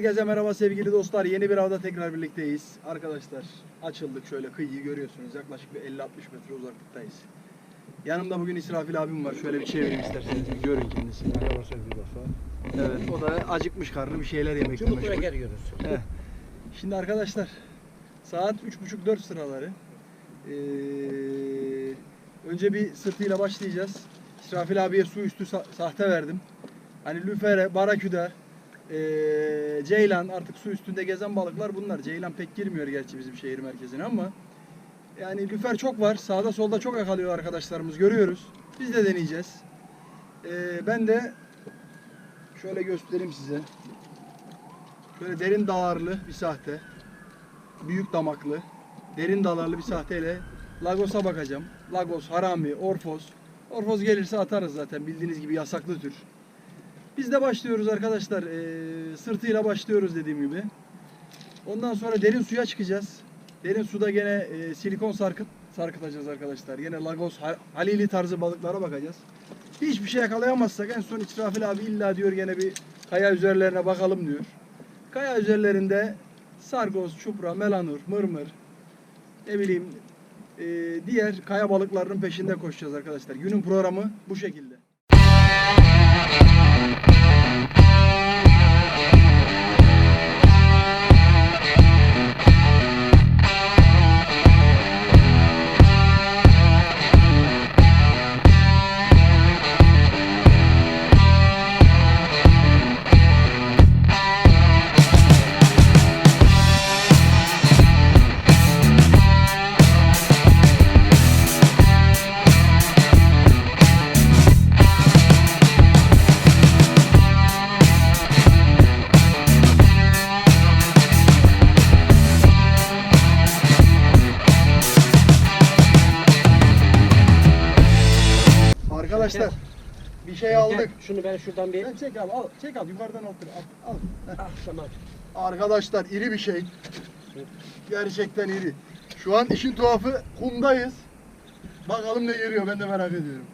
Herkese merhaba sevgili dostlar. Yeni bir avda tekrar birlikteyiz. Arkadaşlar açıldık şöyle kıyıyı görüyorsunuz. Yaklaşık bir 50-60 metre uzaklıktayız. Yanımda bugün İsrafil abim var. Şöyle bir çevireyim isterseniz bir görün kendisini. Merhaba sevgili dostlar. Evet o da acıkmış karnı bir şeyler yemekle Çubuk kraker. Heh. Şimdi arkadaşlar saat 3.30-4 sıraları. Ee, önce bir sırtıyla başlayacağız. İsrafil abiye su üstü sa- sahte verdim. Hani lüfere, baraküda, ee, ceylan artık su üstünde gezen balıklar bunlar. Ceylan pek girmiyor gerçi bizim şehir merkezine ama yani lüfer çok var. Sağda solda çok yakalıyor arkadaşlarımız görüyoruz. Biz de deneyeceğiz. Ee, ben de şöyle göstereyim size. Şöyle derin dalarlı bir sahte. Büyük damaklı. Derin dalarlı bir sahteyle Lagos'a bakacağım. Lagos, Harami, Orfos. Orfos gelirse atarız zaten bildiğiniz gibi yasaklı tür. Biz de başlıyoruz arkadaşlar. Ee, sırtıyla başlıyoruz dediğim gibi. Ondan sonra derin suya çıkacağız. Derin suda gene e, silikon sarkıt sarkıtacağız arkadaşlar. Gene Lagos, Ha- Halili tarzı balıklara bakacağız. Hiçbir şey yakalayamazsak en son İsrafil abi illa diyor gene bir kaya üzerlerine bakalım diyor. Kaya üzerlerinde sargoz, çupra, melanur, mırmır, ne bileyim e, diğer kaya balıklarının peşinde koşacağız arkadaşlar. Günün programı bu şekilde. Bir şey aldık. Şunu ben şuradan bir... Sen çek abi al. Çek al yukarıdan al. Al. al. Heh. Ah tamam. Arkadaşlar iri bir şey. Gerçekten iri. Şu an işin tuhafı kumdayız. Bakalım ne geliyor ben de merak ediyorum.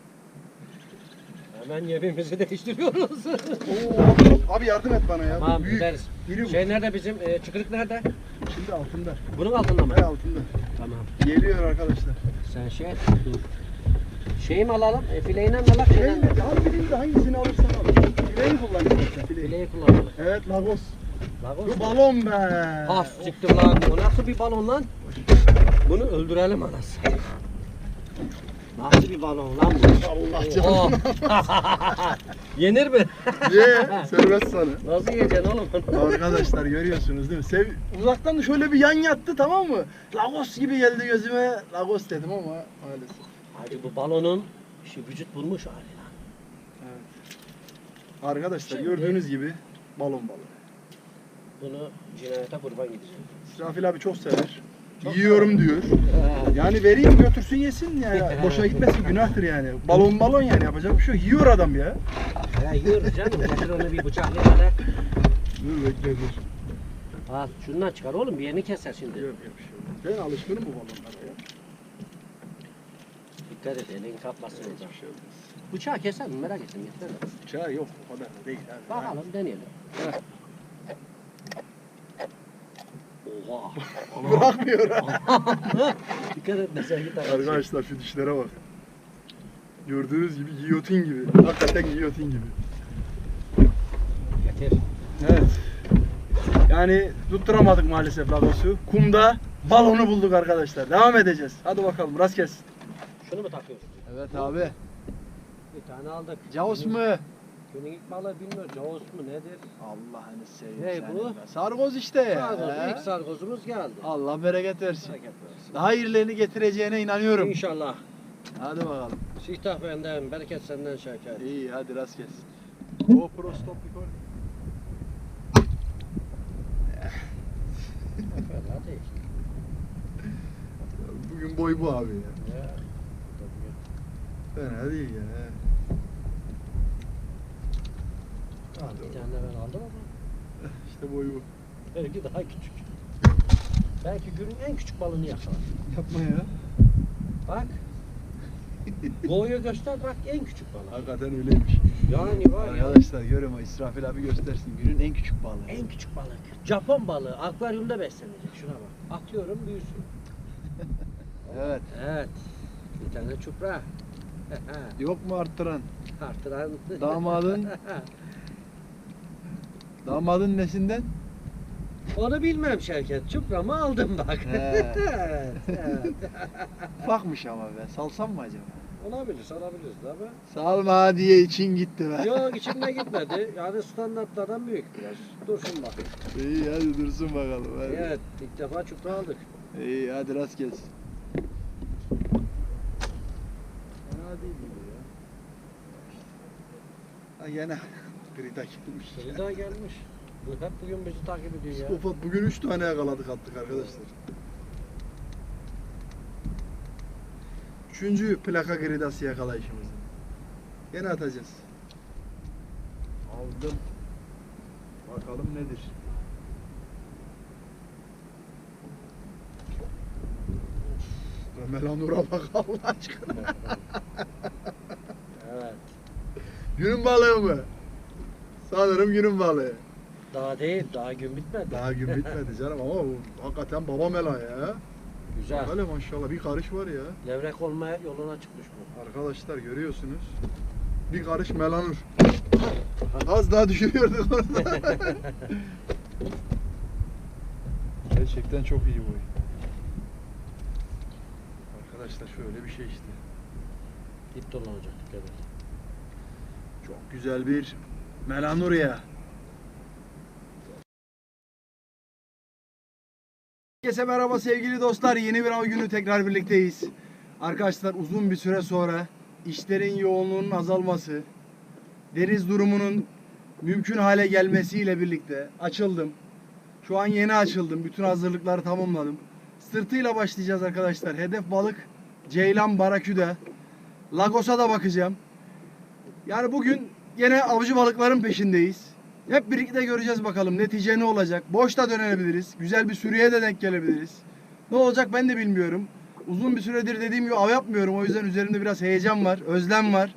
Hemen yemimizi değiştiriyoruz. Oo, abi, abi yardım et bana ya. tamam Büyük. gideriz. İri bu. Şey nerede bizim? E, çıkırık nerede? Şimdi altında. Bunun altında mı? Hay altında. Tamam. Geliyor arkadaşlar. Sen şey et. Şeyi mi alalım? E, fileğini mi alalım? Şeyden mi? bileyim de hangisini alırsan al. Fileyi kullanacağım işte. Fileyi. Kullanalım. Evet Lagos. Lagos. Bu balon be. Has çıktı lan. O nasıl bir balon lan? Bunu öldürelim anası. Nasıl bir balon lan bu? Allah. Oha. Yenir mi? Ye. Serbest sana. Nasıl yiyeceksin oğlum? Arkadaşlar görüyorsunuz değil mi? Sev uzaktan şöyle bir yan yattı tamam mı? Lagos gibi geldi gözüme. Lagos dedim ama maalesef. Hadi bu balonun şu vücut bulmuş hali lan. Arkadaşlar Şimdi- gördüğünüz gibi balon balığı. Bunu cinayete kurban gideceğim. İsrafil abi çok sever. Yiyorum diyor. Yani vereyim götürsün yesin yani. Boşuna gitmesin günahtır yani. Balon balon yani yapacak bir şey yok. Yiyor adam ya. Ya yiyoruz canım. Getir onu bir bıçakla böyle. Dur bekle dur. Al şundan çıkar oğlum bir yerini keser Yok şimdi. yok bir şey yok. Ben alışkınım bu balonlara ya. Dikkat et elin kapmasın. Hiçbir şey olmaz. Bıçağı keser mi merak ettim getir. hele. Bıçağı yok o kadar da değil abi. Bakalım deneyelim. Oha. Bırakmıyor ha. Dikkat et mesela git. Arkadaşlar şu dişlere bak. Gördüğünüz gibi giyotin gibi. Hakikaten giyotin gibi. Getir. Evet. Yani tutturamadık maalesef Lagos'u. Kumda balonu bulduk arkadaşlar. Devam edeceğiz. Hadi bakalım rast gelsin. Şunu mu takıyorsun? Evet abi. Bir tane aldık. Günün- mu? Günün ilk balığı bilmiyorum. Caos mu nedir? Allah'ını seveyim Ne seni bu? be. Sargoz işte. Sargoz. He. İlk sargozumuz geldi. Allah bereket versin. Bereket versin. Daha irilerini getireceğine inanıyorum. İnşallah. Hadi bakalım. Sihtah benden, bereket senden şeker. İyi hadi rast gelsin. GoPro stop record. Fena değil. Bugün boy bu abi ya. Ya. Fena değil ya. Hadi Bir tane ben aldım ama İşte boy bu. belki daha küçük. Belki günün en küçük balığını yakalar. Yapma ya. Bak. Boyu göster bak en küçük balık. Hakikaten öyleymiş. Yani var ya. Arkadaşlar görüyor musun? İsrafil abi göstersin. Günün en küçük balığı. En küçük balık. Japon balığı. Akvaryumda beslenecek. Şuna bak. Atıyorum büyüsün. Evet. Evet. Bir tane çupra. Yok mu arttıran? Artıran. Damadın? Damadın nesinden? Onu bilmem Şevket. Çupramı aldım bak. He. Ufakmış ama be. Salsam mı acaba? Olabilir, alabiliriz ama. Salma diye için gitti be. Yok içimde gitmedi. Yani standartlardan büyük biraz. Dursun bak. İyi hadi dursun bakalım. Hadi. Evet, ilk defa çupra aldık. İyi hadi rast gelsin. Fena değil gibi ya. Ha gene Grida gelmiş. Bir daha gelmiş. Bu hep bugün bizi takip ediyor ya. Psikopat bugün 3 tane yakaladık attık arkadaşlar. Üçüncü plaka gridası yakalayışımız. Gene atacağız. Aldım. Bakalım nedir? Ömer Anur'a bak Allah aşkına. Günün balığı mı? Sanırım günün balığı. Daha değil, daha gün bitmedi. Daha gün bitmedi canım ama bu hakikaten baba mela ya. Güzel. Öyle maşallah bir karış var ya. Levrek olmaya yoluna çıkmış bu. Arkadaşlar görüyorsunuz. Bir karış melanur. Az daha düşürüyorduk orada. Gerçekten çok iyi boy. Arkadaşlar şöyle bir şey işte. Dip dolanacak dikkat. Çok güzel bir melanur ya. Herkese merhaba sevgili dostlar. Yeni bir av günü tekrar birlikteyiz. Arkadaşlar uzun bir süre sonra işlerin yoğunluğunun azalması, deniz durumunun mümkün hale gelmesiyle birlikte açıldım. Şu an yeni açıldım. Bütün hazırlıkları tamamladım. Sırtıyla başlayacağız arkadaşlar. Hedef balık Ceylan Baraküda. Lagos'a da bakacağım. Yani bugün yine avcı balıkların peşindeyiz. Hep birlikte göreceğiz bakalım netice ne olacak. Boş da dönebiliriz. Güzel bir sürüye de denk gelebiliriz. Ne olacak ben de bilmiyorum. Uzun bir süredir dediğim gibi av yapmıyorum. O yüzden üzerimde biraz heyecan var, özlem var.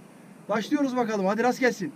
Başlıyoruz bakalım. Hadi rast gelsin.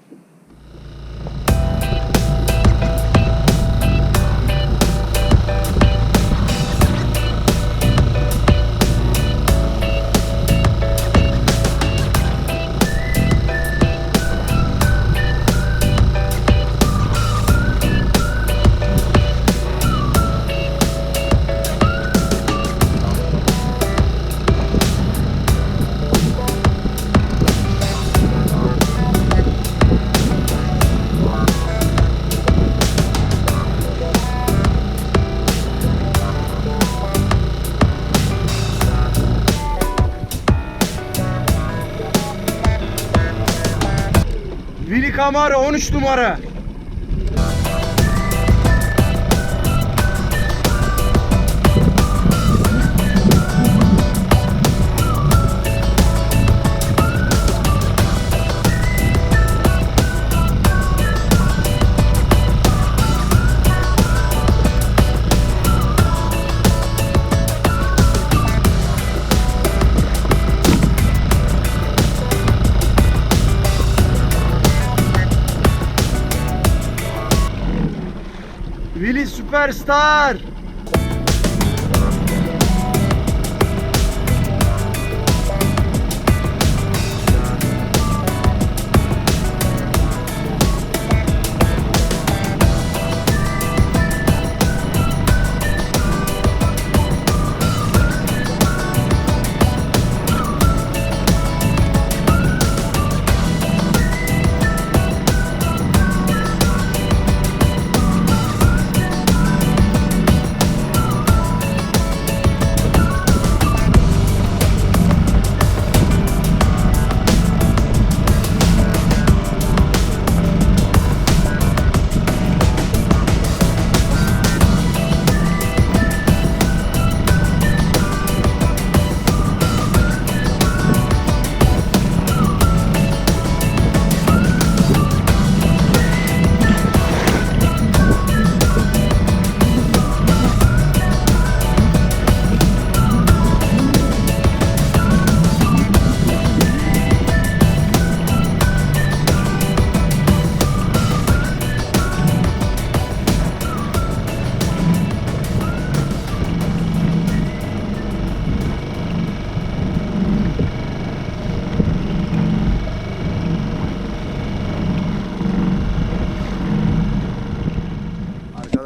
Camaro 13 numara. Superstar!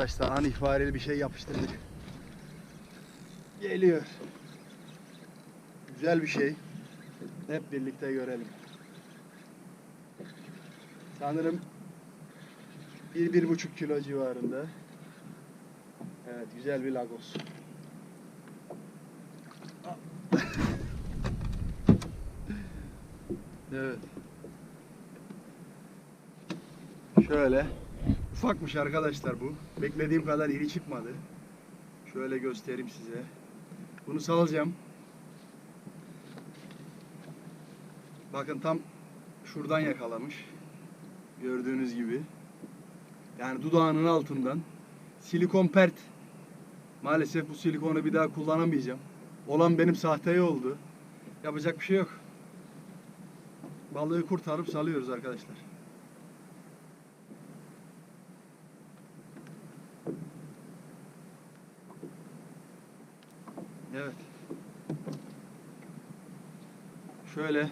Arkadaşlar. An ihbareli bir şey yapıştırdık. Geliyor. Güzel bir şey. Hep birlikte görelim. Sanırım bir, bir buçuk kilo civarında. Evet güzel bir lagos. Evet. Şöyle. Ufakmış arkadaşlar bu. Beklediğim kadar iri çıkmadı. Şöyle göstereyim size. Bunu salacağım. Bakın tam şuradan yakalamış. Gördüğünüz gibi. Yani dudağının altından. Silikon pert. Maalesef bu silikonu bir daha kullanamayacağım. Olan benim sahteye oldu. Yapacak bir şey yok. Balığı kurtarıp salıyoruz arkadaşlar. Evet. Şöyle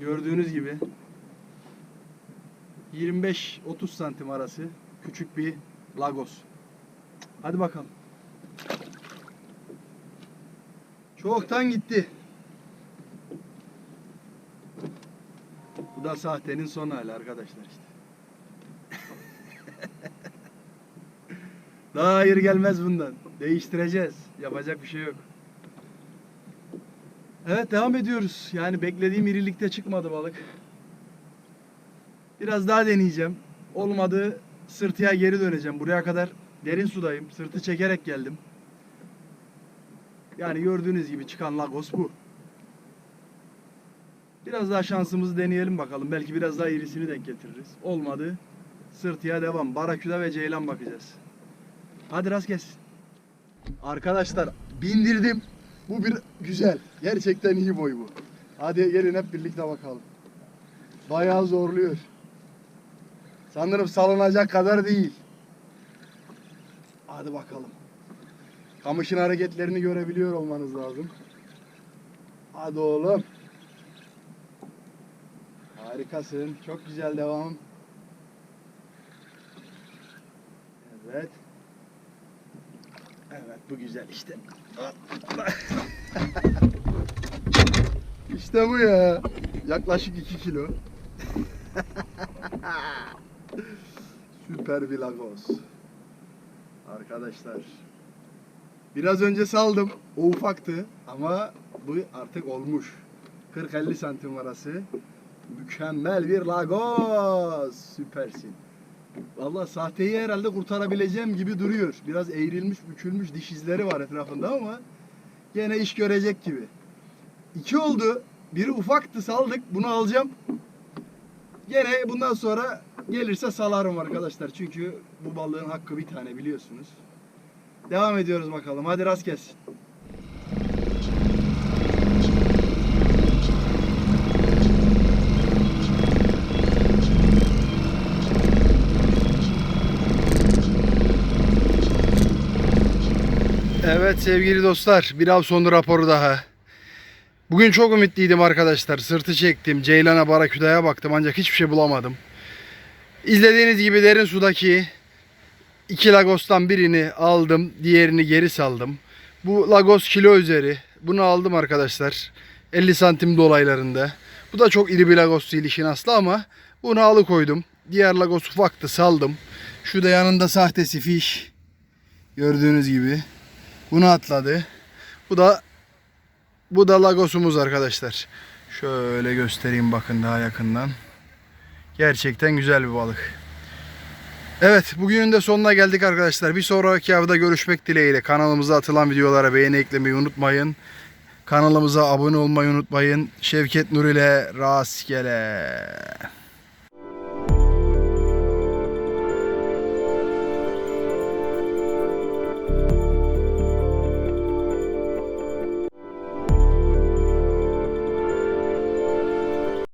gördüğünüz gibi 25-30 santim arası küçük bir lagos. Hadi bakalım. Çoktan gitti. Bu da sahtenin son hali arkadaşlar işte. Daha hayır gelmez bundan. Değiştireceğiz. Yapacak bir şey yok. Evet devam ediyoruz. Yani beklediğim irilikte çıkmadı balık. Biraz daha deneyeceğim. Olmadı sırtıya geri döneceğim. Buraya kadar derin sudayım. Sırtı çekerek geldim. Yani gördüğünüz gibi çıkan lagos bu. Biraz daha şansımızı deneyelim bakalım. Belki biraz daha irisini denk getiririz. Olmadı. Sırtıya devam. Baraküda ve ceylan bakacağız. Hadi rast gelsin. Arkadaşlar bindirdim. Bu bir güzel. Gerçekten iyi boy bu. Hadi gelin hep birlikte bakalım. Bayağı zorluyor. Sanırım salınacak kadar değil. Hadi bakalım. Kamışın hareketlerini görebiliyor olmanız lazım. Hadi oğlum. Harikasın. Çok güzel devam. Evet. Bu güzel işte. işte bu ya. Yaklaşık 2 kilo. Süper bir lagos. Arkadaşlar. Biraz önce saldım. O ufaktı ama bu artık olmuş. 40-50 santim arası. Mükemmel bir lagos. Süpersin. Valla sahteyi herhalde kurtarabileceğim gibi duruyor. Biraz eğrilmiş, bükülmüş diş izleri var etrafında ama gene iş görecek gibi. İki oldu. Biri ufaktı saldık. Bunu alacağım. Gene bundan sonra gelirse salarım arkadaşlar. Çünkü bu balığın hakkı bir tane biliyorsunuz. Devam ediyoruz bakalım. Hadi rast gelsin. Evet sevgili dostlar, bir av raporu daha. Bugün çok ümitliydim arkadaşlar. Sırtı çektim, Ceylan'a, Baraküda'ya baktım ancak hiçbir şey bulamadım. İzlediğiniz gibi derin sudaki iki lagostan birini aldım, diğerini geri saldım. Bu lagos kilo üzeri. Bunu aldım arkadaşlar. 50 santim dolaylarında. Bu da çok iri bir lagos değil işin aslı ama bunu alıkoydum. Diğer lagos ufaktı saldım. Şu da yanında sahtesi fiş. Gördüğünüz gibi. Bunu atladı. Bu da bu da lagosumuz arkadaşlar. Şöyle göstereyim bakın daha yakından. Gerçekten güzel bir balık. Evet bugünün de sonuna geldik arkadaşlar. Bir sonraki avda görüşmek dileğiyle. Kanalımıza atılan videolara beğeni eklemeyi unutmayın. Kanalımıza abone olmayı unutmayın. Şevket Nur ile rastgele.